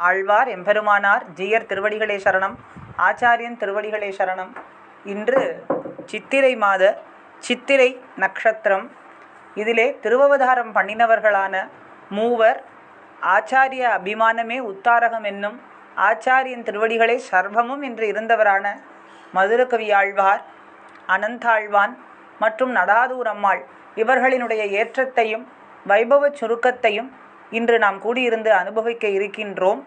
ஆழ்வார் எம்பெருமானார் ஜீயர் திருவடிகளே சரணம் ஆச்சாரியன் திருவடிகளே சரணம். இன்று சித்திரை மாத சித்திரை நக்ஷத்திரம் இதிலே திருவவதாரம் பண்ணினவர்களான மூவர் ஆச்சாரிய அபிமானமே உத்தாரகம் என்னும் ஆச்சாரியன் திருவடிகளே சர்வமும் என்று இருந்தவரான மதுரகவி ஆழ்வார் அனந்தாழ்வான் மற்றும் நடாதூர் அம்மாள் இவர்களினுடைய ஏற்றத்தையும் வைபவச் சுருக்கத்தையும் இன்று நாம் கூடியிருந்து அனுபவிக்க இருக்கின்றோம்.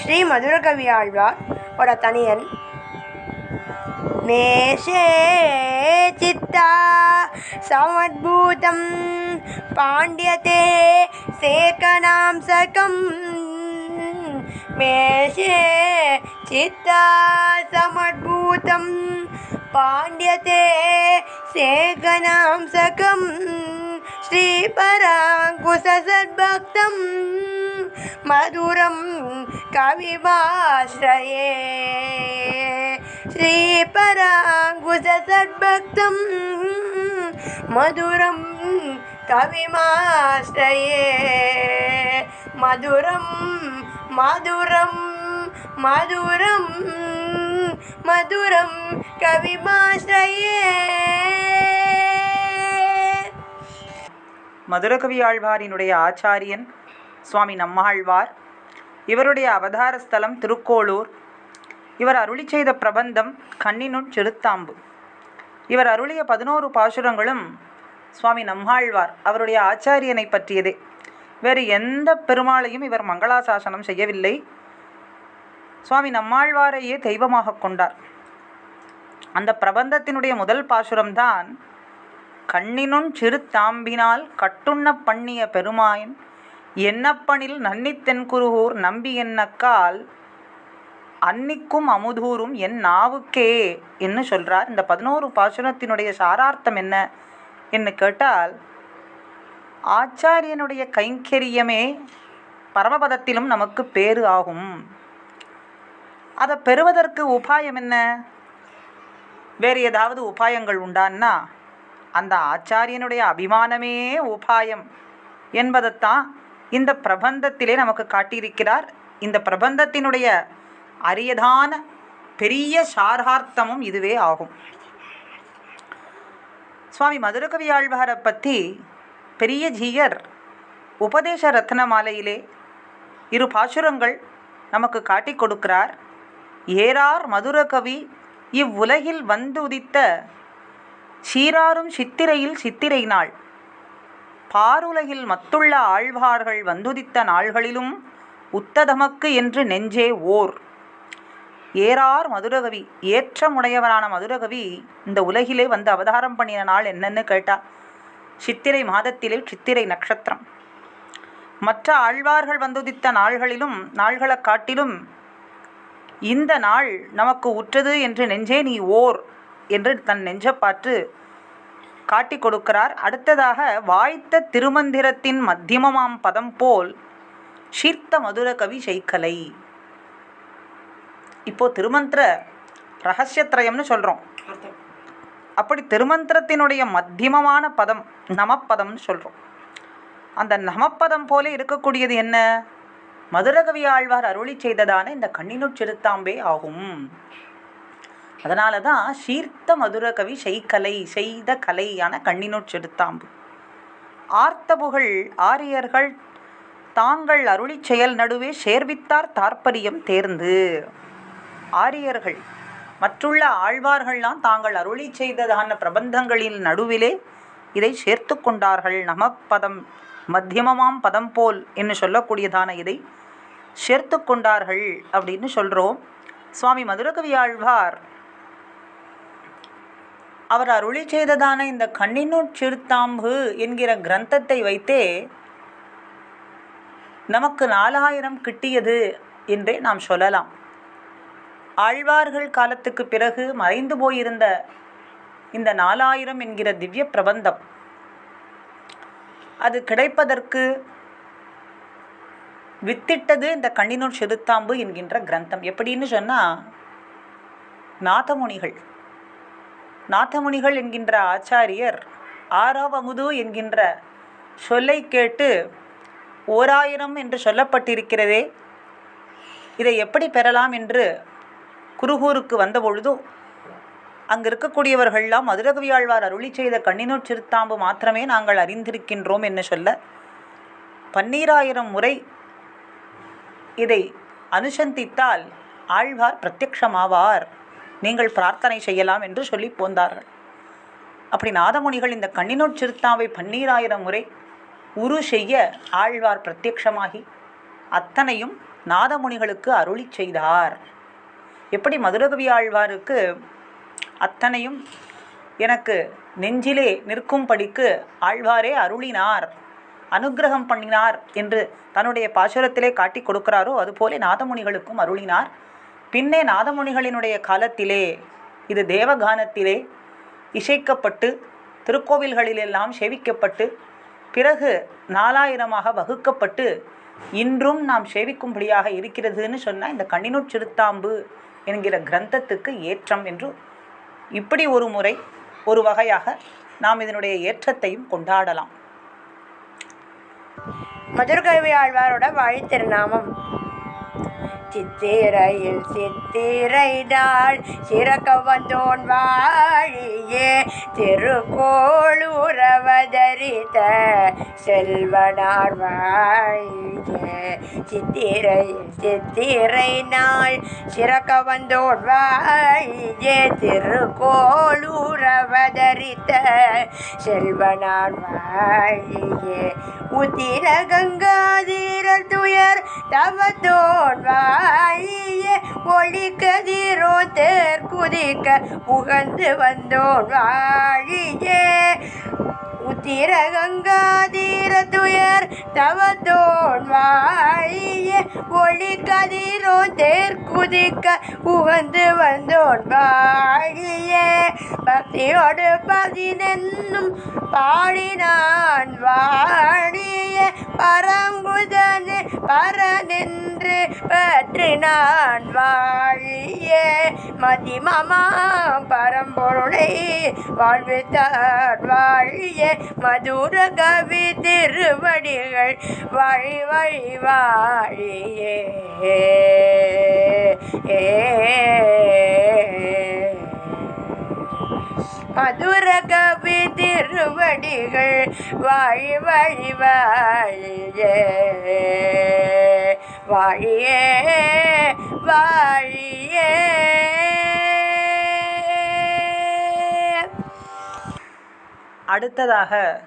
ஸ்ரீ மதுரகவி ஆழ்வார் ஒரு தனியன் மேஷே சித்தா சமத்பூதம் பாண்டியதே சேகனாம் சகம் மேஷே சித்தா சமத்பூதம் பாண்டியதே சேகனாம் சகம் श्रीपराङ्कुशसद्भक्तं मधुरं कविमाश्रये श्रीपराङ्कुशसद्भक्तं मधुरं कविमाश्रये। मधुरं मधुरं मधुरं मधुरं कविमाश्रये। மதுரகவி ஆழ்வாரினுடைய ஆச்சாரியன் சுவாமி நம்மாழ்வார் இவருடைய அவதார ஸ்தலம் திருக்கோளூர். இவர் அருளி செய்த பிரபந்தம் கண்ணினுட் சிறுத்தாம்பு இவர் அருளிய பதினோரு பாசுரங்களும் சுவாமி நம்மாழ்வார் அவருடைய ஆச்சாரியனை பற்றியதே. வேறு எந்த பெருமாளையும் இவர் மங்களாசாசனம் செய்யவில்லை. சுவாமி நம்மாழ்வாரையே தெய்வமாக கொண்டார். அந்த பிரபந்தத்தினுடைய முதல் பாசுரம்தான் கண்ணினுன் சிறு தாம்பினால் கட்டுண்ண பண்ணிய பெருமாயின் என்னப்பனில் நன்னித்தென்குருகூர் நம்பி என்னக்கால் அன்னிக்கும் அமுதூரும் என் நாவுக்கே என்று சொல்கிறார் இந்த பதினோரு பாசுரத்தினுடைய சாரார்த்தம் என்ன என்று கேட்டால் ஆச்சாரியனுடைய கைங்கரியமே பரமபதத்திலும் நமக்கு பேறு ஆகும். அதை பெறுவதற்கு உபாயம் என்ன? வேறு ஏதாவது உபாயங்கள் உண்டான்னா அந்த ஆச்சாரியனுடைய அபிமானமே உபாயம் என்பதைத்தான் இந்த பிரபந்தத்திலே நமக்கு காட்டியிருக்கிறார். இந்த பிரபந்தத்தினுடைய அரியதான பெரிய சாரார்த்தமும் இதுவே ஆகும். சுவாமி மதுரகவி ஆழ்வாரை பற்றி பெரிய ஜீயர் உபதேச ரத்ன மாலையிலே இரு பாசுரங்கள் நமக்கு காட்டிக் கொடுக்கிறார். ஏறார் மதுரகவி இவ்வுலகில் வந்து உதித்த சீராரும் சித்திரையில் சித்திரை நாள். பாருலகில் மத்துள்ள ஆழ்வார்கள் வந்துதித்த நாள்களிலும் உத்ததமக்கு என்று நெஞ்சே ஓர். ஏறார் மதுரகவி ஏற்றமுடையவரான மதுரகவி இந்த உலகிலே வந்து அவதாரம் பண்ணின நாள் என்னன்னு கேட்டா சித்திரை மாதத்திலே சித்திரை நட்சத்திரம். மற்ற ஆழ்வார்கள் வந்துதித்த நாள்களிலும் நாள்களை காட்டிலும் இந்த நாள் நமக்கு உற்றது என்று நெஞ்சே நீ ஓர். என்று தன் நெஞ்சப்பாற்று காட்டி கொடுக்கிறார். அடுத்ததாக வாய்த்த திருமந்திரத்தின் மத்தியமமாம் பதம் போல் சீர்த்த மதுர கவி செய்கலை இப்போ திருமந்திர ரகசியத்ரயம்னு சொல்கிறோம் அப்படி திருமந்திரத்தினுடைய மத்தியமமான பதம் நமப்பதம்னு சொல்கிறோம் அந்த நமப்பதம் போல இருக்கக்கூடியது என்ன? மதுரகவி ஆழ்வார் அருளி செய்ததான இந்த கண்ணினுட் சிறுத்தாம்பே ஆகும். அதனால தான் சீர்த்த மதுரகவி செய்கலை செய்த கலையான கண்ணினுட் செடுத்தாம்பு. ஆர்த்தபுகள் ஆரியர்கள் தாங்கள் அருளி செயல் நடுவே சேர்வித்தார் தாற்பரியம் தேர்ந்து. ஆரியர்கள் மற்றுள்ள ஆழ்வார்கள்லாம் தாங்கள் அருளி செய்ததான பிரபந்தங்களின் நடுவிலே இதை சேர்த்து கொண்டார்கள். நமப்பதம் மத்தியமமாம் பதம் போல் என்று சொல்லக்கூடியதான இதை சேர்த்து கொண்டார்கள் அப்படின்னு சொல்கிறோம் சுவாமி மதுரகவி ஆழ்வார் அவர் அருளி செய்ததான இந்த கண்ணினுட் சிறுத்தாம்பு என்கிற கிரந்தத்தை வைத்தே நமக்கு நாலாயிரம் கிட்டியது என்றே நாம் சொல்லலாம். ஆழ்வார்கள் காலத்துக்கு பிறகு மறைந்து போயிருந்த இந்த நாலாயிரம் என்கிற திவ்ய பிரபந்தம். அது கிடைப்பதற்கு வித்திட்டது இந்த கண்ணினூர் சிறுத்தாம்பு என்கின்ற கிரந்தம். எப்படின்னு சொன்னால் நாதமுனிகள். நாதமுனிகள் என்கின்ற ஆச்சாரியர் ஆறாவமுது என்கின்ற சொல்லை கேட்டு ஓராயிரம் என்று சொல்லப்பட்டிருக்கிறதே இதை எப்படி பெறலாம் என்று குருகூருக்கு வந்தபொழுதும் அங்கு இருக்கக்கூடியவர்கள்லாம் மதுரகவியாழ்வார் அருளி செய்த கண்ணினூற் சிறுத்தாம்பு மாத்திரமே நாங்கள் அறிந்திருக்கின்றோம் என்று சொல்ல பன்னீராயிரம் முறை இதை அனுசந்தித்தால் ஆழ்வார் பிரத்யக்ஷமாவார் நீங்கள் பிரார்த்தனை செய்யலாம் என்று சொல்லி போந்தார்கள். அப்படி நாதமுனிகள் இந்த கண்ணினோட் சிறுத்தாவை பன்னீராயிரம் முறை உரு செய்ய ஆழ்வார் பிரத்யக்ஷமாகி அத்தனையும் நாதமுனிகளுக்கு அருளி செய்தார். எப்படி மதுரகவி ஆழ்வாருக்கு அத்தனையும் எனக்கு நெஞ்சிலே நிற்கும்படிக்கு ஆழ்வாரே அருளினார் அனுக்கிரகம் பண்ணினார் என்று தன்னுடைய பாசுரத்திலே காட்டி கொடுக்கிறாரோ அதுபோலே நாதமுனிகளுக்கும் அருளினார். பின்னே நாதமுனிகளினுடைய காலத்திலே இது தேவகானத்திலே இசைக்கப்பட்டு திருக்கோவில்களிலெல்லாம் சேவிக்கப்பட்டு பிறகு நாலாயிரமாக வகுக்கப்பட்டு இன்றும் நாம் சேவிக்கும்படியாக இருக்கிறதுன்னு சொன்னால் இந்த கண்ணினுட் சிறுத்தாம்பு என்கிற கிரந்தத்துக்கு ஏற்றம் என்று இப்படி ஒரு முறை ஒரு வகையாக நாம் இதனுடைய ஏற்றத்தையும் கொண்டாடலாம். மதுர்கவி ஆழ்வாரோட வாழி சித்திரையில் சித்திரை நாள் சிறக்க வந்தோன் வாழியே திருக்கோளூரவதரித்த செல்வனார் வாழியே. சித்திரையில் சித்திரை நாள் சிறக்க வந்தோன் வாழியே திருக்கோளூரவதரித்த செல்வனார் வாழியே. உத்திர கங்காதீர துயர் தவத்தோன் வாழியே ஒளி கதிரோ தேர் குதிக்க புகழ்ந்து வந்தோன் வாழியே. உத்திர கங்காதீர துயர் தவத்தோன் வாழியே ஒளி கதிரோ தேர்குதிக்க உகந்து வந்தோன் வாழிய பக்தியோடு பதினென்னும் பாடினான் வாழிய பரங்குதனே பரனென்று பற்றினான் வாழிய மதிமமா பரம்பொருளை வாழ்வித்தார் வாழிய மதுர கவி திருவடிகள் வழி வழி வாழியே மதுர கவி திருவடிகள் வாழி வழி வாழியே வாழியே வாழியே. அடுத்ததாக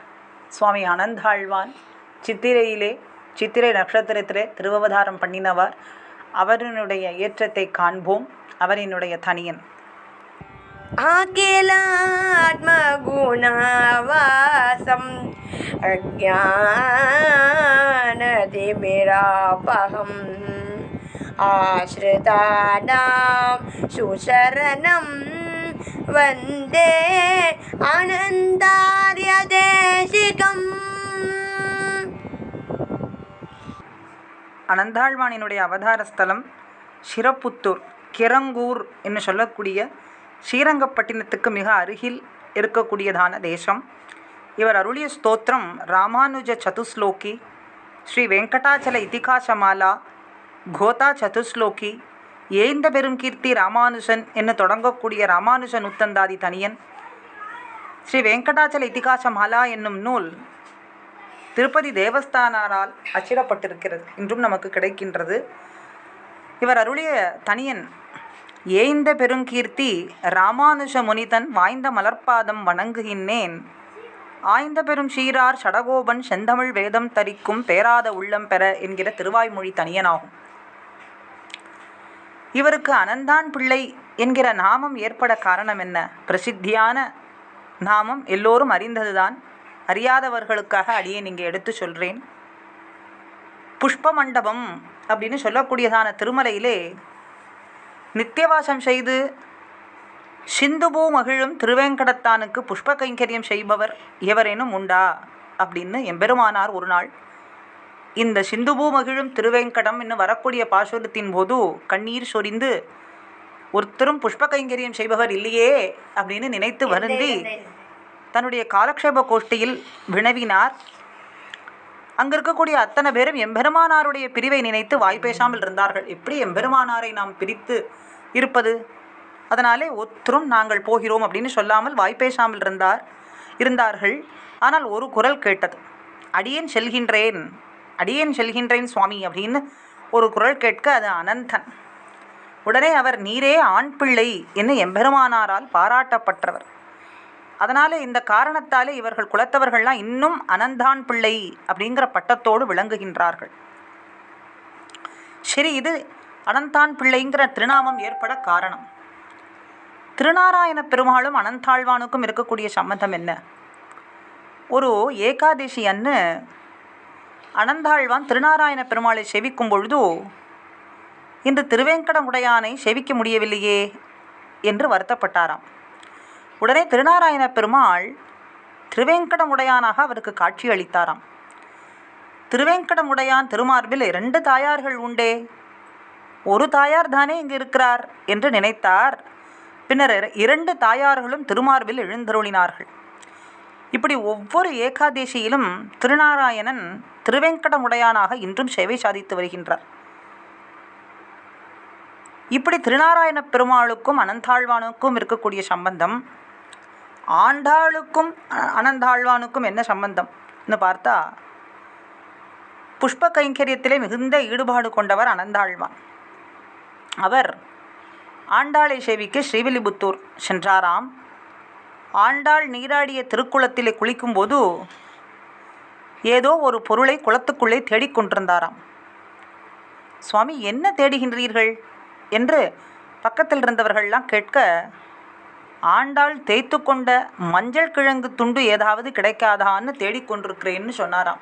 சுவாமி அனந்தாழ்வான் சித்திரையிலே சித்திரை நட்சத்திரத்திலே திருவவதாரம் பண்ணினவர். அவரினுடைய ஏற்றத்தை காண்போம். அவரினுடைய தனியன். ஆகேலாத்மகுணாவாசம். அஜானதிமிராபகம் ஆசிரிதானாம் சுசரணம். வந்தே വന്ദേ അനന്താര്യദേശികം அனந்தாழ்வானினுடைய அவதார ஸ்தலம் சிறப்புத்தூர் கிரங்கூர் என்று சொல்லக்கூடிய ஸ்ரீரங்கப்பட்டினத்துக்கு மிக அருகில் இருக்கக்கூடியதான தேசம். இவர் அருளிய ஸ்தோத்திரம் ராமானுஜ சதுஸ்லோகி ஸ்ரீ வெங்கடாச்சல இதிகாசமாலா கோதா சதுஸ்லோகி ஏந்த பெரும் கீர்த்தி ராமானுஜன் என்று தொடங்கக்கூடிய ராமானுஷன் உத்தந்தாதி தனியன்? ஸ்ரீ வெங்கடாச்சல இதிகாசமாலா என்னும் நூல் திருப்பதி தேவஸ்தானாரால் அச்சிடப்பட்டிருக்கிறது. இன்றும் நமக்கு கிடைக்கின்றது. இவர் அருளிய தனியன் ஏய்ந்த பெருங்கீர்த்தி ராமானுஷ முனிதன் வாய்ந்த மலர்பாதம் வணங்குகின்றேன். ஆய்ந்த பெரும் சீரார் சடகோபன் செந்தமிழ் வேதம் தரிக்கும் பேராத உள்ளம் பெற என்கிற திருவாய்மொழி தனியனாகும். இவருக்கு அனந்தான் பிள்ளை என்கிற நாமம் ஏற்பட காரணம் என்ன? பிரசித்தியான நாமம் எல்லோரும் அறிந்ததுதான். அறியாதவர்களுக்காக அடியே நீங்கள் எடுத்து சொல்கிறேன் புஷ்ப மண்டபம் அப்படின்னு சொல்லக்கூடியதான திருமலையிலே நித்தியவாசம் செய்து சிந்துபூ மகிழும் திருவேங்கடத்தானுக்கு புஷ்ப கைங்கரியம் செய்பவர் எவரேனும் உண்டா? அப்படின்னு எம்பெருமானார் ஒரு நாள் இந்த சிந்துபூ மகிழும் திருவேங்கடம் என்று வரக்கூடிய பாசுரத்தின் போது கண்ணீர் சொரிந்து ஒருத்தரும் புஷ்ப கைங்கரியம் செய்பவர் இல்லையே அப்படின்னு நினைத்து வருந்தி தன்னுடைய காலக்ஷேப கோஷ்டியில் வினவினார். அங்கே இருக்கக்கூடிய அத்தனை பேரும் எம்பெருமானாருடைய பிரிவை நினைத்து வாய் பேசாமல் இருந்தார்கள். எப்படி எம்பெருமானாரை நாம் பிரித்து இருப்பது? அதனாலே ஒத்தரும் நாங்கள் போகிறோம் அப்படின்னு சொல்லாமல் வாய் பேசாமல் இருந்தார் இருந்தார்கள். ஆனால் ஒரு குரல் கேட்டது அடியேன் செல்கின்றேன் அடியேன் செல்கின்றேன் சுவாமி அப்படின்னு ஒரு குரல் கேட்க அது அனந்தன். உடனே அவர் நீரே ஆண் பிள்ளை என்று எம்பெருமானாரால் பாராட்டப்பட்டவர். அதனால் இந்த காரணத்தாலே இவர்கள் குலத்தவர்கள்லாம் இன்னும் அனந்தான் பிள்ளை அப்படிங்கிற பட்டத்தோடு விளங்குகின்றார்கள். சரி இது அனந்தான் பிள்ளைங்கிற திருநாமம் ஏற்பட காரணம். திருநாராயண பெருமாளும் அனந்தாழ்வானுக்கும் இருக்கக்கூடிய சம்பந்தம் என்ன? ஒரு ஏகாதசி அன்னு அனந்தாழ்வான் திருநாராயண பெருமாளை செவிக்கும் பொழுது இன்று திருவேங்கடமுடையானை செவிக்க முடியவில்லையே என்று வருத்தப்பட்டாராம். உடனே திருநாராயண பெருமாள் திருவேங்கடமுடையானாக அவருக்கு காட்சி அளித்தாராம். திருவேங்கடமுடையான் திருமார்பில் இரண்டு தாயார்கள் உண்டே ஒரு தாயார் தானே இங்கு இருக்கிறார் என்று நினைத்தார். பின்னர் இர- இரண்டு தாயார்களும் திருமார்பில் எழுந்தருளினார்கள். இப்படி ஒவ்வொரு ஏகாதேசியிலும் திருநாராயணன் திருவேங்கடமுடையானாக இன்றும் சேவை சாதித்து வருகின்றார். இப்படி திருநாராயண பெருமாளுக்கும் அனந்தாழ்வானுக்கும் இருக்கக்கூடிய சம்பந்தம் ஆண்டாளுக்கும் அ- அனந்தாழ்வானுக்கும் என்ன சம்பந்தம்னு பார்த்தா புஷ்ப கைங்கரியத்திலே மிகுந்த ஈடுபாடு கொண்டவர் அனந்தாழ்வான். அவர் ஆண்டாளை சேவிக்க ஸ்ரீவில்லிபுத்தூர் சென்றாராம். ஆண்டாள் நீராடிய திருக்குளத்திலே குளிக்கும்போது ஏதோ ஒரு பொருளை குளத்துக்குள்ளே தேடிக்கொண்டிருந்தாராம் சுவாமி என்ன தேடுகின்றீர்கள்? என்று பக்கத்தில் இருந்தவர்கள்லாம் கேட்க ஆண்டாள் தேய்த்து கொண்ட மஞ்சள் கிழங்கு துண்டு ஏதாவது கிடைக்காதான்னு தேடிக்கொண்டிருக்கிறேன்னு சொன்னாராம்.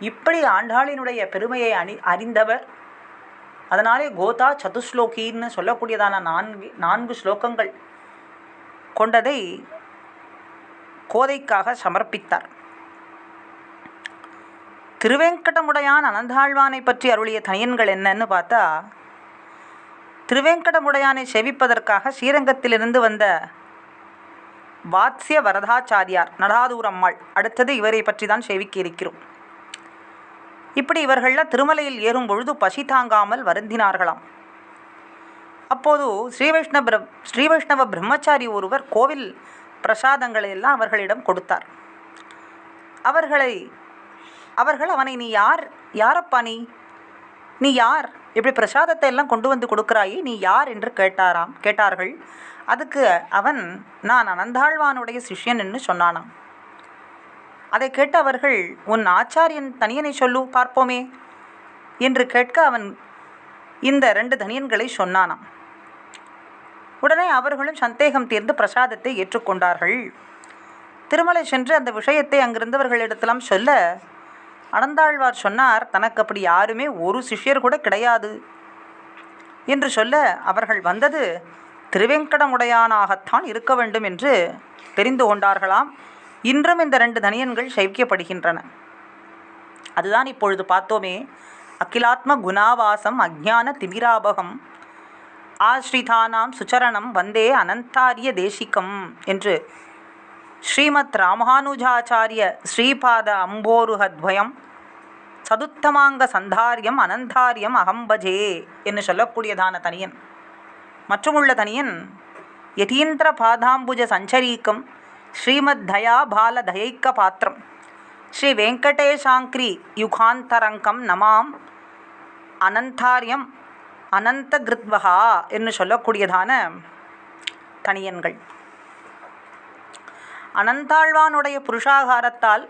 இப்படி ஆண்டாளினுடைய பெருமையை அணி அறிந்தவர். அதனாலே கோதா சதுஸ்லோகின்னு சொல்லக்கூடியதான நான்கு நான்கு ஸ்லோகங்கள். கொண்டதை கோதைக்காக சமர்ப்பித்தார். திருவேங்கடமுடையான் அனந்தாழ்வானை பற்றி அருளிய தனியன்கள் என்னன்னு பார்த்தா திருவேங்கடமுடையானை செவிப்பதற்காக ஸ்ரீரங்கத்திலிருந்து வந்த வாத்ஸ்ய வரதாச்சாரியார் நடாதூர் அம்மாள் அடுத்தது இவரை பற்றி தான் சேவிக்க இருக்கிறோம் இப்படி இவர்களில் திருமலையில் ஏறும் பொழுது பசி தாங்காமல் வருந்தினார்களாம். அப்போது ஸ்ரீவைஷ்ணவ ஸ்ரீவைஷ்ணவ பிரம்மச்சாரி ஒருவர் கோவில் பிரசாதங்களை எல்லாம் அவர்களிடம் கொடுத்தார். அவர்களை அவர்கள் அவனை நீ யார்? யாரப்பா நீ? நீ யார்? இப்படி பிரசாதத்தை எல்லாம் கொண்டு வந்து கொடுக்குறாயே நீ யார்? என்று கேட்டாராம் கேட்டார்கள். அதுக்கு அவன் நான் அனந்தாழ்வானுடைய சிஷ்யன் என்று சொன்னானாம். அதை கேட்ட அவர்கள் உன் ஆச்சாரியன் தனியனை சொல்லு பார்ப்போமே என்று கேட்க அவன் இந்த ரெண்டு தனியன்களை சொன்னானாம். உடனே அவர்களும் சந்தேகம் தீர்ந்து பிரசாதத்தை ஏற்றுக்கொண்டார்கள். திருமலை சென்று அந்த விஷயத்தை அங்கிருந்தவர்களிடத்தெல்லாம் சொல்ல அனந்தாழ்வார் சொன்னார் தனக்கு அப்படி யாருமே ஒரு சிஷ்யர் கூட கிடையாது என்று சொல்ல அவர்கள் வந்தது திருவேங்கடமுடையானாகத்தான் இருக்க வேண்டும் என்று தெரிந்து கொண்டார்களாம். இன்றும் இந்த ரெண்டு தனியன்கள் சைக்கியப்படுகின்றன அதுதான் இப்பொழுது பார்த்தோமே அகிலாத்ம குணாவாசம் அஜ்ஞான திமிராபகம் ஆஸ்ரிதானாம் சுச்சரணம் வந்தே அனந்தாரிய தேசிகம் என்று ஸ்ரீமத் ராமானுஜாச்சாரிய ஸ்ரீபாத அம்போருகத்வயம் சதுத்தமாங்க சந்தாரியம் அனந்தாரியம் அகம்பஜே என்று சொல்லக்கூடியதான தனியன். மற்றுமுள்ள தனியன் யதீந்திர பாதாம்புஜ சஞ்சரீக்கம் ஸ்ரீமத் தயா பால தயைக்க பாத்திரம் ஸ்ரீ வெங்கடேஷாங்கிரி யுகாந்தரங்கம் நமாம் அனந்தாரியம் அனந்த கிருத்வகா என்று சொல்லக்கூடியதான தனியன்கள். அனந்தாழ்வானுடைய புருஷாகாரத்தால்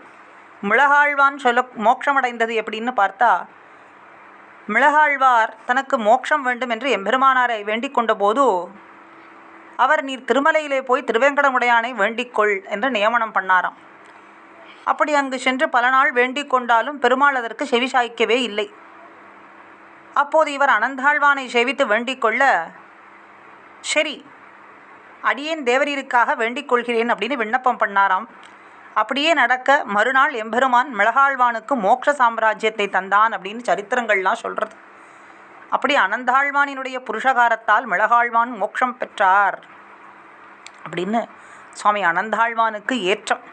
மிளகாழ்வான் சொல்ல மோட்சமடைந்தது எப்படின்னு பார்த்தா மிளகாழ்வார் தனக்கு மோட்சம் வேண்டும் என்று எம்பெருமானாரை வேண்டிக் கொண்டபோது அவர் நீர் திருமலையிலே போய் திருவேங்கடமுடையானை வேண்டிக்கொள் என்று நியமனம் பண்ணாராம். அப்படி அங்கு சென்று பல நாள் வேண்டிக் கொண்டாலும் பெருமாள் அதற்கு செவி சாய்க்கவே இல்லை. அப்போது இவர் அனந்தாழ்வானை சேவித்து வேண்டிக் கொள்ள சரி அடியேன் தேவரீருக்காக வேண்டிக் கொள்கிறேன் அப்படின்னு விண்ணப்பம் பண்ணாராம். அப்படியே நடக்க மறுநாள் எம்பெருமான் மிளகாழ்வானுக்கு மோட்ச சாம்ராஜ்யத்தை தந்தான் அப்படின்னு சரித்திரங்கள்லாம் சொல்கிறது அப்படி அனந்தாழ்வானினுடைய புருஷகாரத்தால் மிளகாழ்வான் மோட்சம் பெற்றார் அப்படின்னு சுவாமி அனந்தாழ்வானுக்கு ஏற்றம்.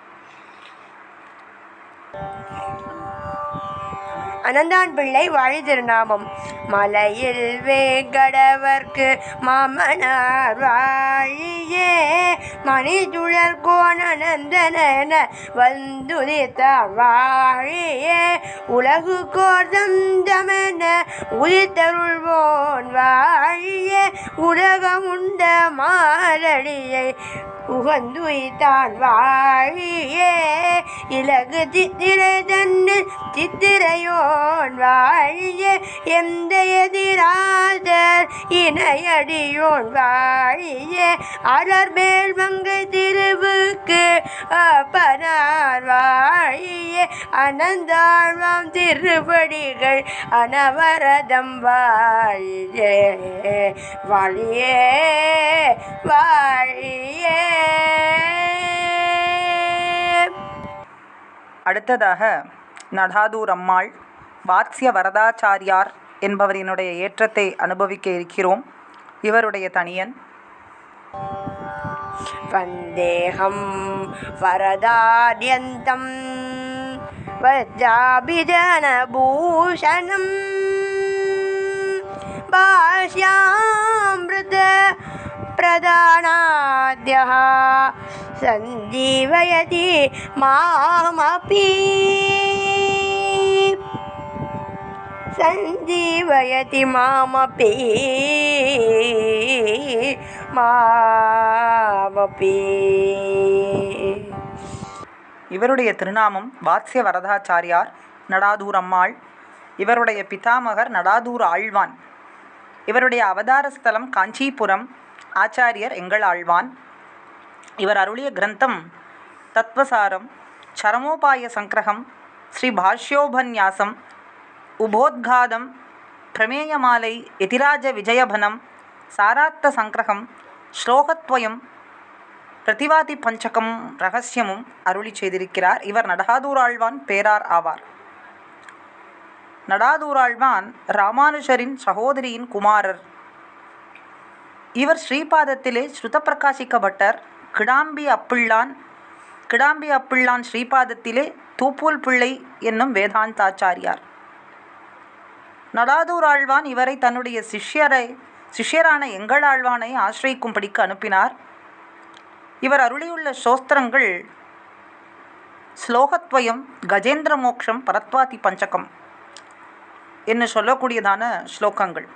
அனந்தான் பிள்ளை வாழி திருநாமம். மலையில் வேங்கடவர்க்கு மாமனார் வாழியே மணி துழர் கோணனந்தன வந்துதித்த வாழியே. உலகு கோர்தந்தமென உதித்தருள்வோன் வாழியே உலகமுண்ட மாரடியை உகந்துய்தான் வாழியே இலகு சித்திரை தன்னு சித்திரையோன் வாழியே. எந்த எதிராதர் இணையடியோன் வாழியே. அலர் மேல் மங்கை திருவுக்கு அப்பனார் வாழியே. அனந்தாழ்வாம் திருவடிகள் அனவரதம் வாழியே. வாழியே வாழியே. அடுத்ததாக நடாதூர் அம்மாள் வாத்ஸ்ய வரதாச்சாரியார் என்பவரினுடைய ஏற்றத்தை அனுபவிக்க இருக்கிறோம். இவருடைய தனியன். வந்தேகம் வரதாரியந்தம் வஜாபிஜனபூஷணம் பாஷ்யாமிருத प्रदानाद्यः सञ्जीवयति मामपि सञ्जीवयति मामपि मामपि இவருடைய திருநாமம் வாத்ஸ்ய வரதாச்சாரியார் நடாதூர் அம்மாள் இவருடைய பிதாமகர் நடாதூர் ஆழ்வான் இவருடைய அவதார ஸ்தலம் காஞ்சிபுரம் ஆச்சாரியர் எங்கள் ஆழ்வான். இவர் அருளிய கிரந்தம் தத்வசாரம் சரமோபாய சங்கிரகம் ஸ்ரீ பாஷ்யோபன்யாசம் உபோத்காதம் பிரமேயமாலை எதிராஜ விஜயபனம் சாராத்த சங்கிரகம் ஸ்லோகத்வயம் பிரதிவாதி பஞ்சகம் ரகசியமும் அருளி செய்திருக்கிறார். இவர் நடாதூராழ்வான் பேரார் ஆவார். நடாதூராழ்வான் ராமானுஜரின் சகோதரியின் குமாரர். இவர் ஸ்ரீபாதத்திலே ஸ்ருத பிரகாசிக்கப்பட்டார் கிடாம்பி அப்பிள்ளான் கிடாம்பி அப்பிள்ளான் ஸ்ரீபாதத்திலே தூப்பூல் பிள்ளை என்னும் வேதாந்தாச்சாரியார். நடாதூர் ஆழ்வான் இவரை தன்னுடைய சிஷ்யரை சிஷ்யரான எங்கள் ஆழ்வானை ஆசிரியக்கும்படிக்கு அனுப்பினார். இவர் அருளியுள்ள சோஸ்திரங்கள் ஸ்லோகத்வயம் கஜேந்திர மோக்ஷம் பரத்வாதி பஞ்சகம் என்று சொல்லக்கூடியதான ஸ்லோகங்கள்.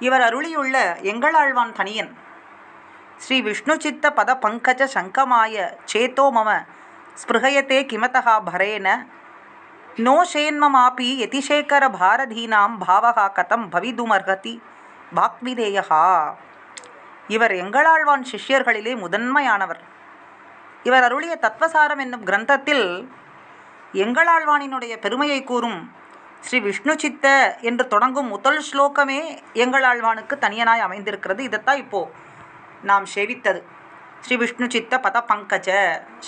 இவர் அருளியுள்ள எங்களாழ்வான் தனியன். ஸ்ரீ விஷ்ணு சித்த பத பங்கஜ சங்கமாய சேத்தோ மம ஸ்பிருகயத்தே கிமதா பரேன. நோ ஷேன்மமாபி யதிசேகர பாரதீனாம் பாவகா கதம் பவிதுமர்ஹதி பாக்விதேயா இவர் எங்களாழ்வான் சிஷ்யர்களிலே முதன்மையானவர். இவர் அருளிய தத்வசாரம் என்னும் கிரந்தத்தில் எங்களாழ்வானினுடைய பெருமையை கூறும் ஸ்ரீ விஷ்ணு சித்த என்று தொடங்கும் முதல் ஸ்லோகமே எங்களாழ்வானுக்கு தனியனாய் அமைந்திருக்கிறது. இதைத்தான் இப்போ நாம் சேவித்தது. ஸ்ரீ விஷ்ணு சித்த பத பங்கஜ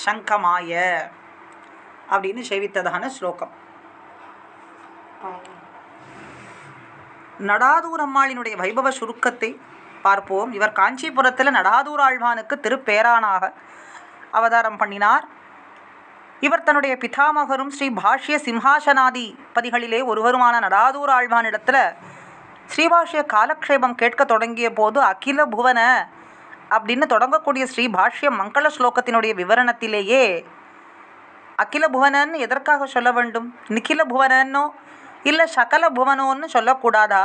சங்கமாய அப்படின்னு சேவித்ததான ஸ்லோகம். நடாதூர் அம்மாளினுடைய வைபவ சுருக்கத்தை பார்ப்போம். இவர் காஞ்சிபுரத்தில் நடாதூர் ஆழ்வானுக்கு திருப்பேரானாக அவதாரம் பண்ணினார். இவர் தன்னுடைய பிதாமகரும் ஸ்ரீ பாஷ்ய சிம்ஹாசனாதி பதிகளிலே ஒருவருமான நடாதூர் ஆழ்வானிடத்தில் ஸ்ரீபாஷ்ய காலக்ஷேபம் கேட்க தொடங்கிய போது அகில புவன அப்படின்னு தொடங்கக்கூடிய ஸ்ரீ பாஷ்ய மங்கள ஸ்லோகத்தினுடைய விவரணத்திலேயே அகில புவனன் எதற்காக சொல்ல வேண்டும்? நிখিல புவனன்னோ? இல்லை சகல புவனோன்னு சொல்லக்கூடாதா?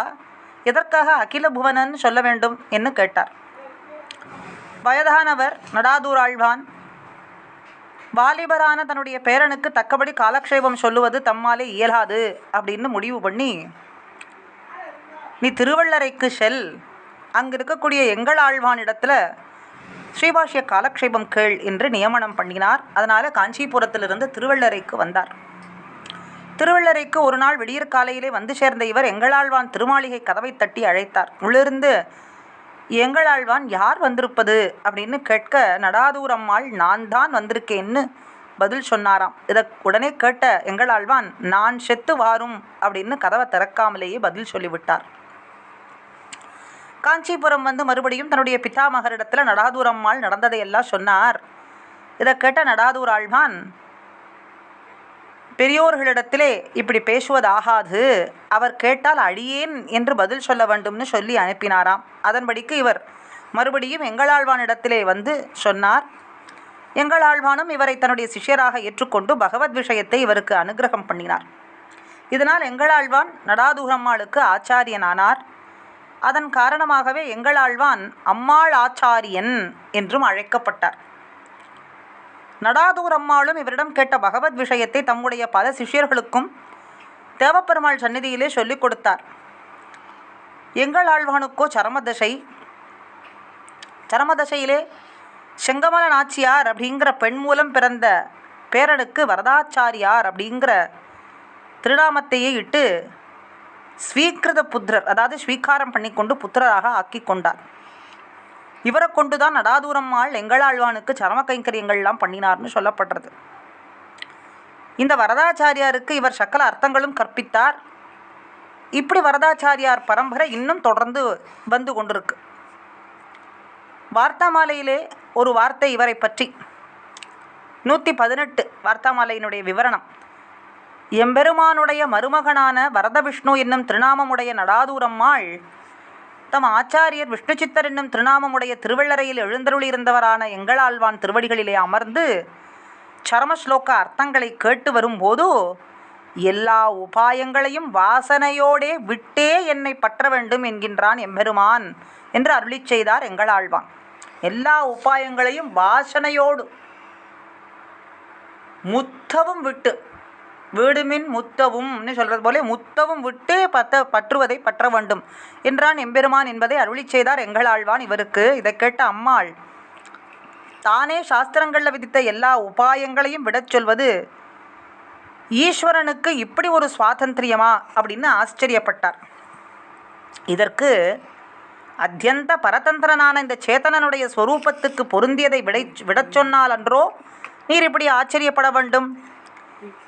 எதற்காக அகில புவனன்னு சொல்ல வேண்டும்? என்று கேட்டார். வயதானவர் நடாதூர் ஆழ்வான். வாலிபரான தன்னுடைய பேரனுக்கு தக்கபடி காலக்ஷேபம் சொல்லுவது தம்மாலே இயலாது அப்படின்னு முடிவு பண்ணி நீ திருவள்ளரைக்கு செல். அங்கு இருக்கக்கூடிய எங்கள் ஆழ்வானிடத்தில் ஸ்ரீபாஷ்ய காலக்ஷேபம் கேள் என்று நியமனம் பண்ணினார். அதனால் காஞ்சிபுரத்திலிருந்து திருவள்ளரைக்கு வந்தார். திருவள்ளரைக்கு ஒரு நாள் விடியற் காலையிலே வந்து சேர்ந்த இவர் எங்களாழ்வான் திருமாளிகை கதவை தட்டி அழைத்தார். உள்ளிருந்து எங்களாழ்வான் யார் வந்திருப்பது? அப்படின்னு கேட்க நடாதூரம்மாள் நான் தான் வந்திருக்கேன்னு பதில் சொன்னாராம். இதை உடனே கேட்ட எங்களாழ்வான் நான் செத்து வாரும் அப்படின்னு கதவை திறக்காமலேயே பதில் சொல்லிவிட்டார். காஞ்சிபுரம் வந்து மறுபடியும் தன்னுடைய பிதாமகரிடத்தில் நடாதூரம்மாள் நடந்ததையெல்லாம் சொன்னார். இதை கேட்ட நடாதூர் ஆழ்வான் பெரியோர்களிடத்திலே இப்படி பேசுவதாகாது. அவர் கேட்டால் அடியேன் என்று பதில் சொல்ல வேண்டும்னு சொல்லி அனுப்பினாராம். அதன்படிக்கு இவர் மறுபடியும் எங்களாழ்வானிடத்திலே வந்து சொன்னார். எங்களாழ்வானும் இவரை தன்னுடைய சிஷ்யராக ஏற்றுக்கொண்டு பகவத் விஷயத்தை இவருக்கு அனுகிரகம் பண்ணினார். இதனால் எங்களாழ்வான் நடாதூரம்மாளுக்கு ஆச்சாரியனானார். அதன் காரணமாகவே எங்களாழ்வான் அம்மாள் ஆச்சாரியன் என்றும் அழைக்கப்பட்டார். நடாதூர் அம்மாளும் இவரிடம் கேட்ட பகவத் விஷயத்தை தம்முடைய பல சிஷ்யர்களுக்கும் தேவப்பெருமாள் சந்நிதியிலே சொல்லிக் கொடுத்தார். எங்கள் ஆழ்வானுக்கோ சரமதசை சரமதசையிலே செங்கமல நாச்சியார் அப்படிங்கிற பெண் மூலம் பிறந்த பேரனுக்கு வரதாச்சாரியார் அப்படிங்கிற திருநாமத்தையே இட்டு ஸ்வீகிருத புத்திரர் அதாவது ஸ்வீகாரம் பண்ணிக்கொண்டு புத்திரராக ஆக்கி கொண்டார். இவரை கொண்டு தான் நடாதூரம்மாள் எங்களாழ்வானுக்கு சரம கைங்கரியங்கள்லாம் பண்ணினார்னு சொல்லப்படுறது. இந்த வரதாச்சாரியாருக்கு இவர் சக்கல அர்த்தங்களும் கற்பித்தார். இப்படி வரதாச்சாரியார் பரம்பரை இன்னும் தொடர்ந்து வந்து கொண்டிருக்கு. வார்த்தாமாலையிலே ஒரு வார்த்தை இவரை பற்றி. நூற்றி பதினெட்டு வார்த்தாமாலையினுடைய விவரணம். எம்பெருமானுடைய மருமகனான வரத விஷ்ணு என்னும் திருநாமமுடைய நடாதூரம்மாள் தம் ஆச்சாரியர் விஷ்ணு சித்தர் என்னும் திருநாமமுடைய திருவள்ளரையில் எழுந்தருளியிருந்தவரான எங்களாழ்வான் திருவடிகளிலே அமர்ந்து சரமஸ்லோக அர்த்தங்களை கேட்டு வரும்போது எல்லா உபாயங்களையும் வாசனையோடே விட்டே என்னை பற்ற வேண்டும் என்கின்றான் எம்பெருமான் என்று அருளிச் செய்தார் எங்களாழ்வான். எல்லா உபாயங்களையும் வாசனையோடு முத்தவும் விட்டு வீடுமின் முத்தவும்னு சொல்கிறது போல முத்தவும் விட்டு பத்த பற்றுவதை பற்ற வேண்டும். என்றான் எம்பெருமான் என்பதை அருளிச் செய்தார் எங்களாழ்வான் இவருக்கு. இதை கேட்ட அம்மாள் தானே சாஸ்திரங்களில் விதித்த எல்லா உபாயங்களையும் விடச் சொல்வது? ஈஸ்வரனுக்கு இப்படி ஒரு சுவாதந்திரியமா? அப்படின்னு ஆச்சரியப்பட்டார். இதற்கு அத்தியந்த பரதந்திரனான இந்த சேத்தனனுடைய ஸ்வரூபத்துக்கு பொருந்தியதை விடை விடச் சொன்னால் அன்றோ நீர் இப்படி ஆச்சரியப்பட வேண்டும்?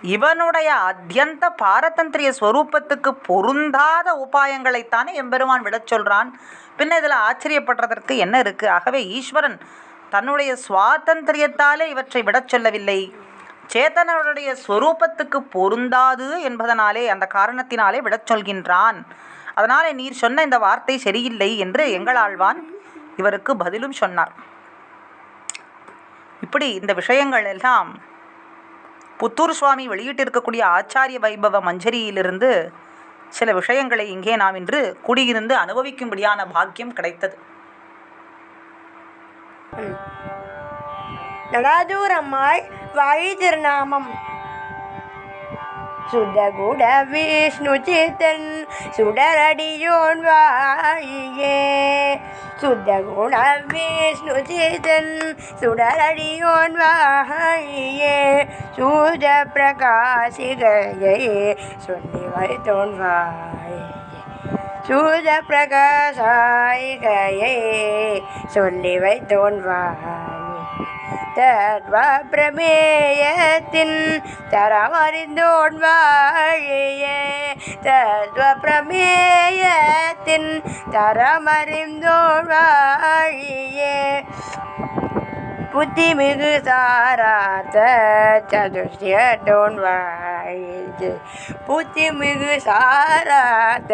இவனுடைய அத்தியந்த பாரதந்திரிய ஸ்வரூபத்துக்கு பொருந்தாத உபாயங்களைத்தானே எம்பெருமான் விடச் சொல்கிறான் பின்ன இதில் ஆச்சரியப்படுறதற்கு என்ன இருக்குது ஆகவே ஈஸ்வரன் தன்னுடைய சுவாதந்திரியத்தாலே இவற்றை விடச் சொல்லவில்லை. சேத்தனனுடைய ஸ்வரூபத்துக்கு பொருந்தாது என்பதனாலே அந்த காரணத்தினாலே விடச் சொல்கின்றான். அதனாலே நீர் சொன்ன இந்த வார்த்தை சரியில்லை என்று எங்களாழ்வான் இவருக்கு பதிலும் சொன்னார். இப்படி இந்த விஷயங்கள் எல்லாம் புத்தூர் சுவாமி வெளியிட்டிருக்கக்கூடிய ஆச்சாரிய வைபவ மஞ்சரியிலிருந்து சில விஷயங்களை இங்கே நாம் இன்று குடியிருந்து அனுபவிக்கும்படியான பாக்கியம் கிடைத்தது. நடாதூரம்மாள் வாழி திருநாமம். சுதகுட விஷ்ணு சித்தன் சுடரடியோன் வாழியே சுத்தகுண விஷ்ணு சித்தன் சுடரடியோன் வாழியே சூத பிரகாசிகையே சொல்லி வைத்தோன் வாழியே சூத பிரகாசாயிகையே சொல்லி வைத்தோன் வாழி தத்வபிரமேயத்தின் தரமறிந்தோன் வாழியே தத்வபிரமேயத்தின் தரமறிந்தோன் வாழியே புத்திமிகு சாரார்த்த சதுஷ்யடோன் வாழியே புத்திமிகு சாரார்த்த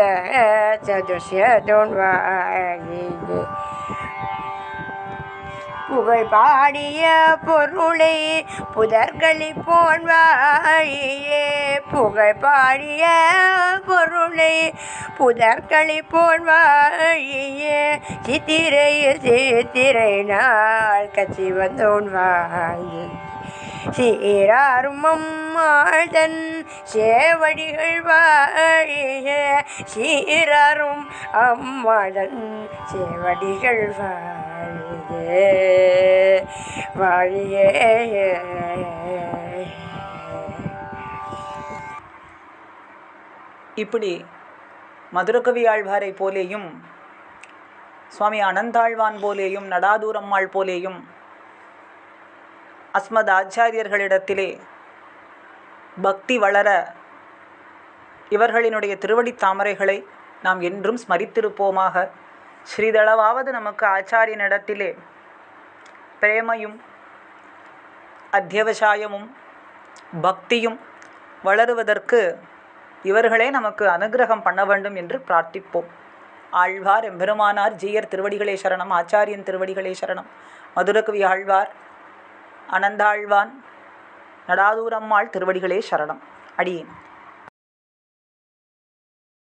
சதுஷ்யடோன் வாழியே புகழ் பாடிய பொருளை புதர்களி போன் வாழியே புகழ் பாடிய பொருளை புதர்களி போன் வாழியே சித்திரையில் சித்திரை நாள் கட்சி வந்தோன் வாழியே சீராரும் அம்மாழ்தன் சேவடிகள் வாழிய சீராரும் அம்மாளன் சேவடிகள் வாழியே வழியே. இப்படி மதுரகவி ஆழ்வாரை போலேயும் சுவாமி அனந்தாழ்வான் போலேயும் நடாதூரம்மாள் போலேயும் அஸ்மத் ஆச்சாரியர்களிடத்திலே பக்தி வளர இவர்களினுடைய திருவடி தாமரைகளை நாம் என்றும் ஸ்மரித்திருப்போமாக. ஸ்ரீதளவாவது நமக்கு ஆச்சாரியனிடத்திலே பிரேமையும் அத்தியவசாயமும் பக்தியும் வளருவதற்கு இவர்களே நமக்கு அனுகிரகம் பண்ண வேண்டும் என்று பிரார்த்திப்போம். ஆழ்வார் எம்பெருமானார் ஜீயர் திருவடிகளே சரணம் ஆச்சாரியன் திருவடிகளே சரணம். மதுரகவி ஆழ்வார் அனந்தாழ்வான் நடாதூரம்மாள் திருவடிகளே சரணம். அடியேன்.